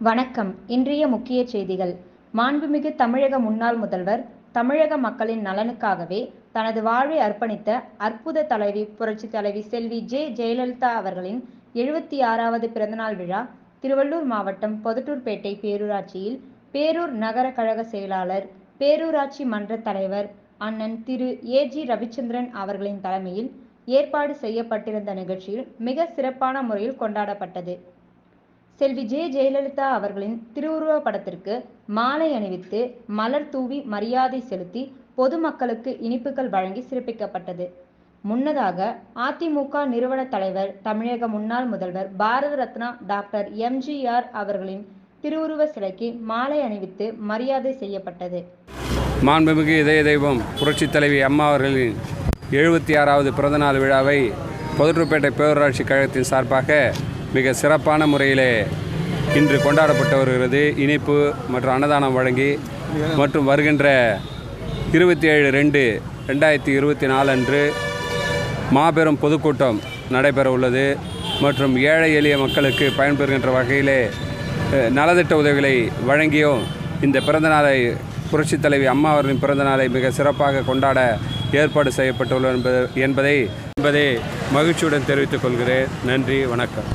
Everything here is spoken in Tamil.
வணக்கம். இன்றைய முக்கிய செய்திகள். மாண்புமிகு தமிழக முன்னாள் முதல்வர் தமிழக மக்களின் நலனுக்காகவே தனது வாழ்வை அர்ப்பணித்த அற்புத தலைவி புரட்சி தலைவி செல்வி ஜெ. ஜெயலலிதா அவர்களின் எழுபத்தி ஆறாவது பிறந்தநாள் விழா திருவள்ளூர் மாவட்டம் பொதட்டூர்பேட்டை பேரூராட்சியில் பேரூர் நகர கழக செயலாளர் பேரூராட்சி மன்ற தலைவர் அண்ணன் திரு. ஏ. ஜி. ரவிச்சந்திரன் அவர்களின் தலைமையில் ஏற்பாடு செய்யப்பட்டிருந்த நிகழ்ச்சியில் மிக சிறப்பான முறையில் கொண்டாடப்பட்டது. செல்வி ஜே. ஜெயலலிதா அவர்களின் திருவுருவ படத்திற்கு மாலை அணிவித்து மலர் தூவி மரியாதை செலுத்தி பொதுமக்களுக்கு இனிப்புகள் வழங்கி சிறப்பிக்கப்பட்டது. முன்னதாக அதிமுக நிறுவன தலைவர் தமிழக முன்னாள் முதல்வர் பாரத ரத்னா டாக்டர் எம்ஜிஆர் அவர்களின் திருவுருவ சிலைக்கு மாலை அணிவித்து மரியாதை செய்யப்பட்டது. மாண்புமிகு இதய தெய்வம் புரட்சித் தலைவி அம்மா அவர்களின் எழுபத்தி ஆறாவது பிறந்தநாள் விழாவை பொதுட்டுப்பேட்டை பேரூராட்சி கழகத்தின் சார்பாக மிக சிறப்பான முறையிலே இன்று கொண்டாடப்பட்டு வருகிறது. இனிப்பு மற்றும் அன்னதானம் வழங்கி மற்றும் வருகின்ற இருபத்தி ஏழு ரெண்டு ரெண்டாயிரத்தி இருபத்தி நாலு அன்று மாபெரும் பொதுக்கூட்டம் நடைபெற உள்ளது. மற்றும் ஏழை எளிய மக்களுக்கு பயன்பெறுகின்ற வகையிலே நலத்திட்ட உதவிகளை வழங்கியும் இந்த பிறந்தநாளை புரட்சித் தலைவி அம்மா அவர்களின் பிறந்தநாளை மிக சிறப்பாக கொண்டாட ஏற்பாடு செய்யப்பட்டுள்ளது என்பது என்பதை என்பதை மகிழ்ச்சியுடன் தெரிவித்துக் கொள்கிறேன். நன்றி வணக்கம்.